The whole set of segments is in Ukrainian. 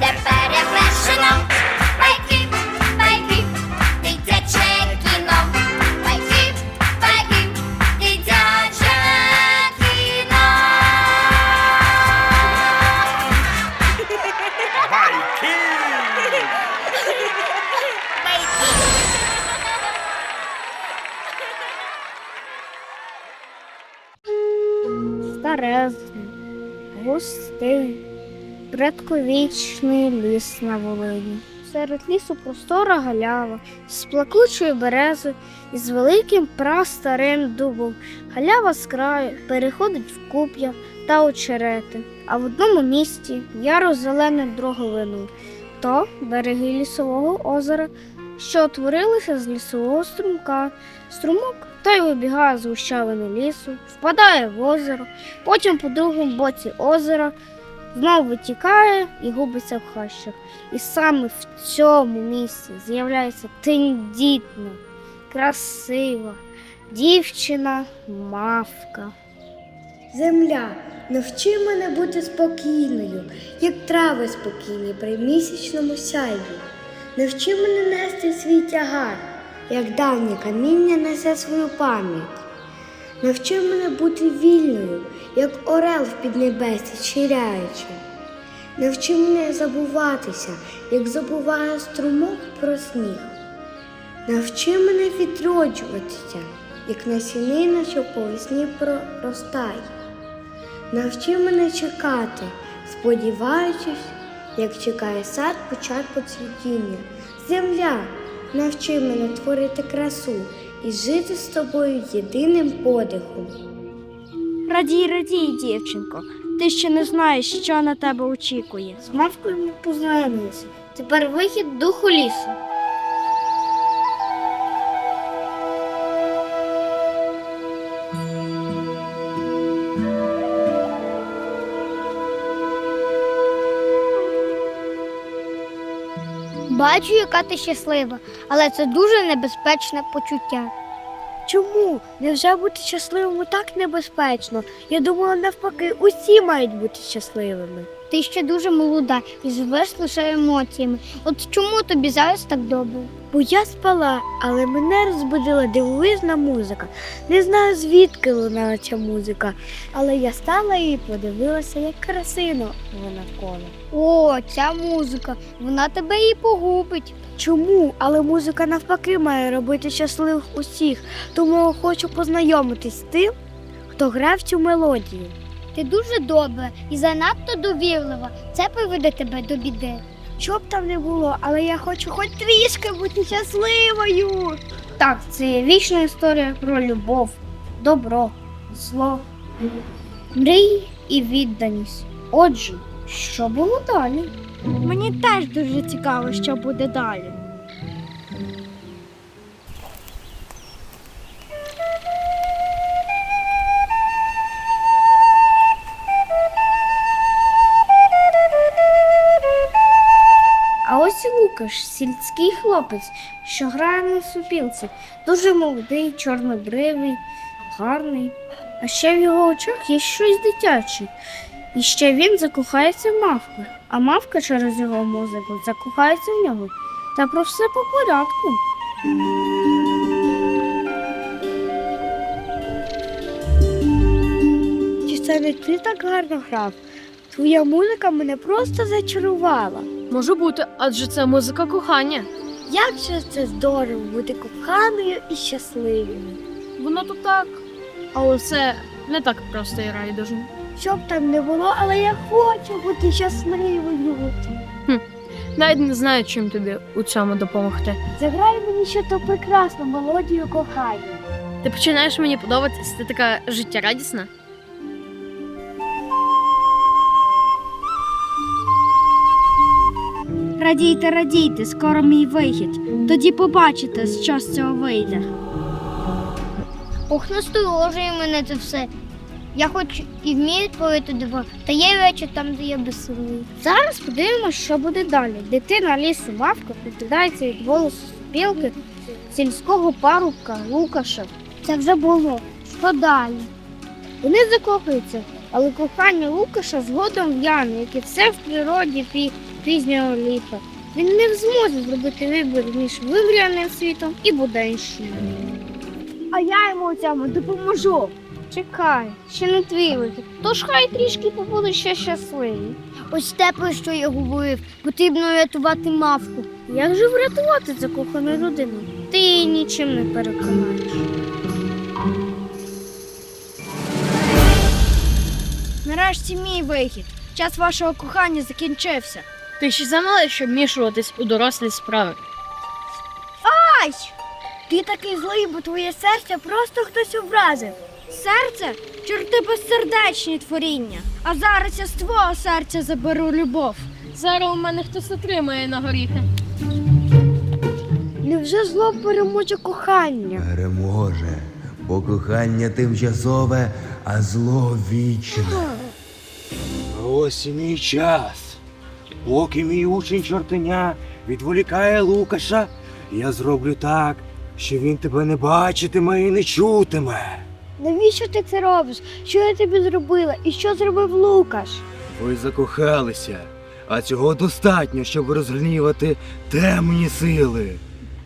де перевершено. Байки, байки, дитяче кіно. Байки, байки, дитяче кіно. Байки! старезний, густий, предковічний ліс на Волині. Серед лісу простора галява, з плакучої берези і з великим прастарим дубом. Галява з краю переходить в куп'я та очерети, а в одному місці яро зелене дроговину. То береги лісового озера, що утворилися з лісового струмка. Струмок той вибігає з гущавини лісу, впадає в озеро, потім по другому боці озера знову витікає і губиться в хащах. І саме в цьому місці з'являється тендітна, красива дівчина мавка. Земля, навчи мене бути спокійною, як трави спокійні при місячному сяйві. Навчи мене нести свій тягар, як давнє каміння несе свою пам'ять. Навчи мене бути вільною, як орел в піднебесі чиряючи. Навчи мене забуватися, як забуває струмок про сніг. Навчи мене відроджуватися, як насінина, що по весні проростає. Навчи мене чекати, сподіваючись, як чекає сад початку цвітіння. Земля, навчи мене творити красу і жити з тобою єдиним подихом. Радій, радій, дівчинко, ти ще не знаєш, що на тебе очікує. З мавкою ми познайомилися. Тепер вихід духу лісу. Бачу, яка ти щаслива, але це дуже небезпечне почуття. Чому? Невже бути щасливим так небезпечно? Я думала, навпаки, усі мають бути щасливими. Ти ще дуже молода і живеш лише емоціями. От чому тобі зараз так добре? Бо я спала, але мене розбудила дивовижна музика. Не знаю, звідки лунала ця музика, але я стала і подивилася, як красиво вона навколо. О, ця музика, вона тебе і погубить. Чому? Але музика навпаки має робити щасливих усіх, тому хочу познайомитись з тим, хто грав цю мелодію. Ти дуже добра і занадто довірлива. Це приведе тебе до біди. Що б там не було, але я хочу хоч трішки бути щасливою. Так, це є вічна історія про любов, добро, зло, мрій і відданість. Отже, що було далі? Мені теж дуже цікаво, що буде далі. Ось сільський хлопець, що грає на супілці, дуже молодий, чорнобривий, гарний. А ще в його очах є щось дитяче. І ще він закохається в мавку, а мавка через його музику закохається в нього. Та про все по порядку. Чи це не ти так гарно грав? Твоя музика мене просто зачарувала. Може бути, адже це музика кохання. Як же це здорово бути коханою і щасливою. Воно то так. Але це не так просто і райдужно. Що б там не було, але я хочу бути щасливою. Навіть не знаю, чим тобі у цьому допомогти. Заграй мені ще ту прекрасну мелодію кохання. Ти починаєш мені подобатись, ти така життєрадісна. Радійте, радійте, скоро мій вихід. Тоді побачите, що з цього вийде. Ох, насторожує мене це все. Я хоч і вмію творити диво, та є речі там, де я безсилий. Зараз подивимося, що буде далі. Дитина лісу мавка прикидається від голосу сопілки сільського парубка Лукаша. Це вже було. Що далі? Вони закохуються, але кохання Лукаша згодом в'яне, як і все в природі пі- пізнього літа. Він не в змозі зробити вибір між вимряним світом і буденщиною. А я йому у цьому допоможу. Чекай, ще не твій вихід. Тож хай трішки побуде ще щасливі. Ось те, про що я говорив. Потрібно рятувати мавку. Як же врятувати закохану людину? Ти її нічим не переконаєш. Нарешті мій вихід. Час вашого кохання закінчився. Ти ще замалий, щоб вмішуватись у дорослі справи. Ай! Ти такий злий, бо твоє серце просто хтось образив. Серце чорти безсердечні творіння. А зараз я з твого серця заберу любов. Зараз у мене хтось отримає на горіхи. Невже зло переможе кохання? Переможе, бо кохання тимчасове, а зло вічне. Ось і мій час. Поки мій учень чортеня відволікає Лукаша, я зроблю так, що він тебе не бачитиме і не чутиме. Навіщо ти це робиш? Що я тобі зробила? І що зробив Лукаш? Ви закохалися, а цього достатньо, щоб розгнівати темні сили.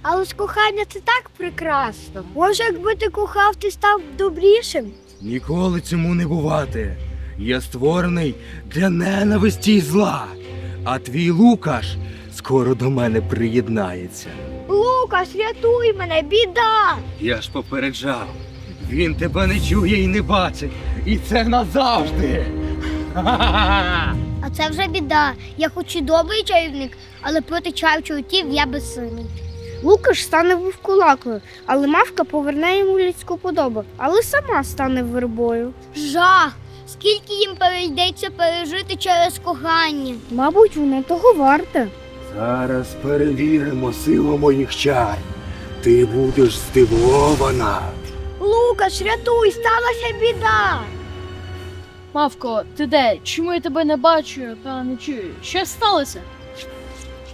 Але ж кохання це так прекрасно. Може, якби ти кохав, ти став добрішим? Ніколи цьому не бувати. Я створений для ненависті й зла, а твій Лукаш скоро до мене приєднається. Лукаш, рятуй мене, біда! Я ж попереджав. Він тебе не чує і не бачить. І це назавжди. А це вже біда. Я хоч і добрий чарівник, але проти чар чортів я безсильний. Лукаш стане вовкулакою, але мавка поверне йому людську подобу, але сама стане вербою. Жах! Скільки їм перейдеться пережити через кохання? Мабуть, вона того варта. Зараз перевіримо силу моїх чар. Ти будеш здивована. Лукаш, рятуй, сталася біда. Мавко, ти де? Чому я тебе не бачу та не чую? Що сталося?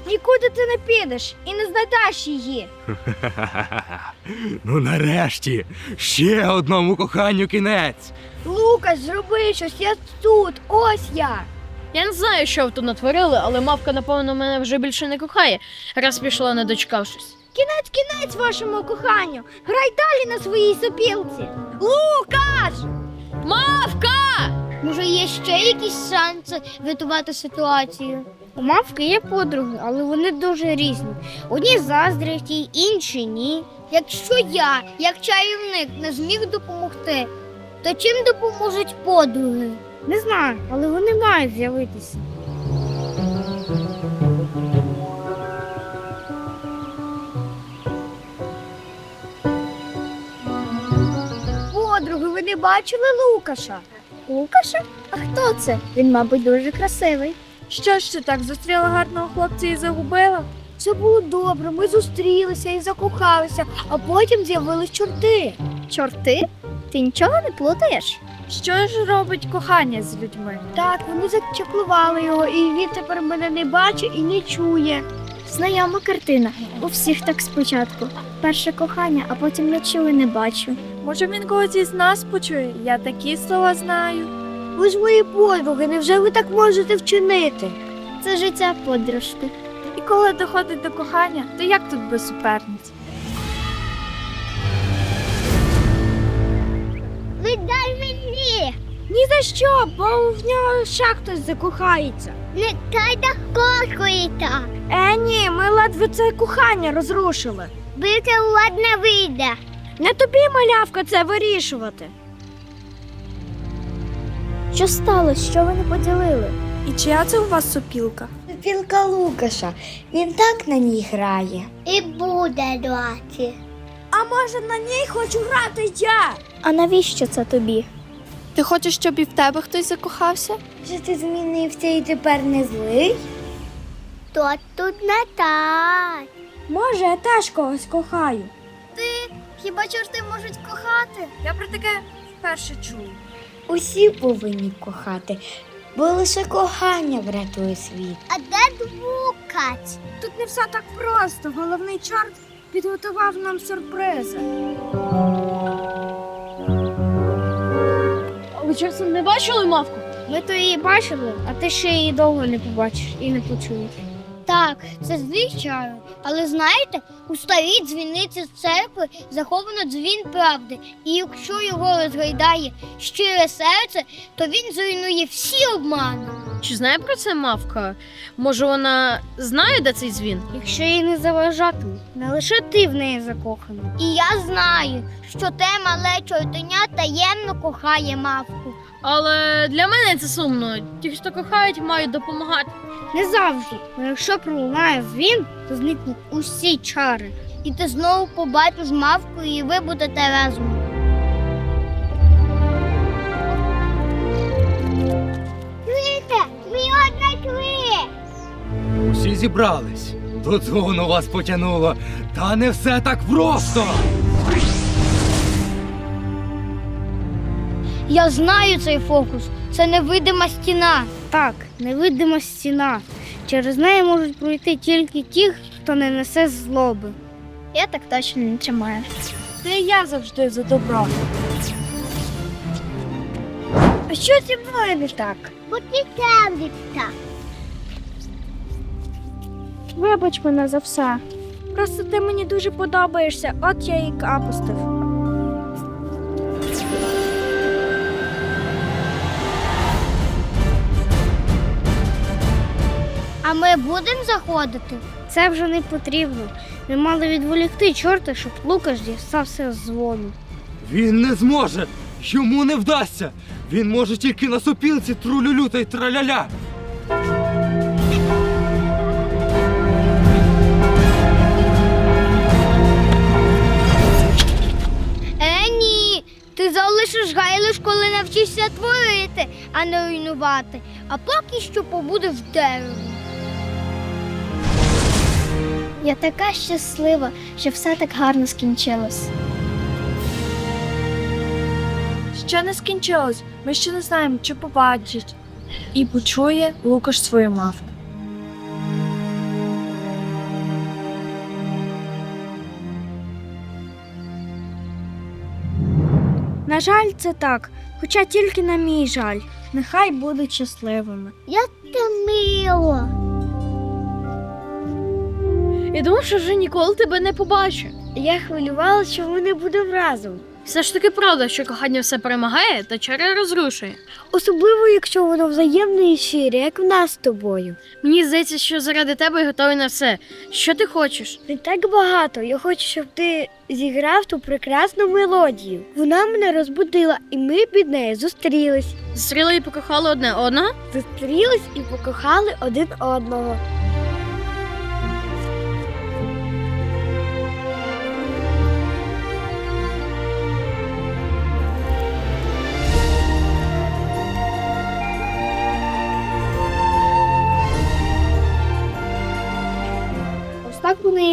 Нікуди ти не підеш і не знайдеш її. Ну нарешті, ще одному коханню кінець. Лукаш, зроби щось, я тут, ось я. Я не знаю, що ви тут натворили, але мавка, напевно, мене вже більше не кохає, раз пішла не дочекавшись. Кінець, кінець вашому коханню. Грай далі на своїй сопілці. Лукаш! Мавка! Може, є ще якісь шанси врятувати ситуацію? У мавки є подруги, але вони дуже різні. Одні заздрять їй, інші ні. Якщо я, як чарівник, не зміг допомогти, то чим допоможуть подруги? Не знаю, але вони мають з'явитися. Подруги, ви не бачили Лукаша? Лукаша? А хто це? Він, мабуть, дуже красивий. Що ж ти так зустріла гарного хлопця і загубила? Це було добре. Ми зустрілися і закохалися, а потім з'явились чорти. Чорти? Ти нічого не плутаєш? Що ж робить кохання з людьми? Так, вони зачеклували його, і він тепер мене не бачить і не чує. Знайома картина. У всіх так спочатку. Перше кохання, а потім не чую, не бачу. Може він когось із нас почує? Я такі слова знаю. Ви ж мої подруги, невже ви так можете вчинити? Це життя подружки. І коли доходить до кохання, то як тут без суперниць? Віддай мені! Ні за що, бо в нього ще хтось закохається. Не дай докохуєте! Е, ні, ми ледве це кохання розрушили. Бити ладне вийде. Не тобі, малявка, це вирішувати. Що сталося? Що ви не поділили? І чия це у вас сопілка? Сопілка Лукаша. Він так на ній грає. І буде драті. А може на ній хочу грати я? А навіщо це тобі? Ти хочеш, щоб і в тебе хтось закохався? Що ти змінився і тепер не злий? То тут не так. Може, я теж когось кохаю. Ти Хіба чорти можуть кохати? Я про таке вперше чую. Усі повинні кохати, бо лише кохання врятує світ. А де двукать? Тут не все так просто. Головний чорт підготував нам сюрпризи. Ви часом не бачили мавку? Ми то її бачили, а ти ще її довго не побачиш і не почуєш. Так, це звичайно. Але знаєте, у старій дзвіниці церкви заховано дзвін правди, і якщо його розгойдає щире серце, то він зруйнує всі обмани. Чи знає про це мавка? Може, вона знає, де цей дзвін? Якщо їй не заважатиме, не лише ти в неї закоханий. І я знаю, що те мале чортеня таємно кохає мавку. Але для мене це сумно. Ті, хто кохають, мають допомагати. Не завжди. Але якщо пролунає дзвін, то зникнуть усі чари. І ти знову побачиш мавку, і ви будете разом. Чуєте? Ми однакли! Усі зібрались. До дзвону вас потянуло. Та не все так просто. Я знаю цей фокус. Це невидима стіна. Так, невидима стіна. Через неї можуть пройти тільки ті, хто не несе злоби. Я так точно не тримаю. Це я завжди за добро. А що зі мною не так? Потікем так. Вибач мене за все. Просто ти мені дуже подобаєшся, от я і капустив. А ми будемо заходити? Це вже не потрібно. Ми мали відволікти чорта, щоб Лукаш дістався з дзвону. Він не зможе. Йому не вдасться. Він може тільки на сопілці трулюлю та й траляля. Е, ні. Ти залишиш гайлиш, коли навчишся творити, а не руйнувати. А поки що побудеш деревом. Я така щаслива, що все так гарно скінчилось. Ще не скінчилось. Ми ще не знаємо, чи побачить. І почує Лукаш свою мавку. На жаль, це так, хоча тільки на мій жаль. Нехай будуть щасливими. Та мило. Я думав, що вже ніколи тебе не побачу. Я хвилювалася, що ми не будемо разом. Все ж таки правда, що кохання все перемагає та чари розрушує. Особливо, якщо воно взаємне і щире, як в нас з тобою. Мені здається, що заради тебе готовий на все. Що ти хочеш? Не так багато. Я хочу, щоб ти зіграв ту прекрасну мелодію. Вона мене розбудила, і ми під нею зустрілись. Зустріли і покохали одне одного? Зустрілись і покохали один одного.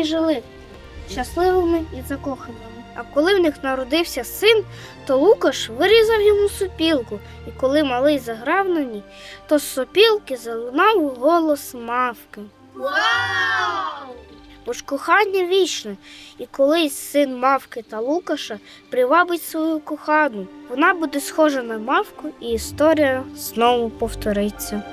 І жили, щасливими і закоханими. А коли в них народився син, то Лукаш вирізав йому сопілку, і коли малий заграв на ній, то з сопілки залунав голос мавки. Вау! Бо ж кохання вічне, і колись син мавки та Лукаша привабить свою кохану. Вона буде схожа на мавку, і історія знову повториться.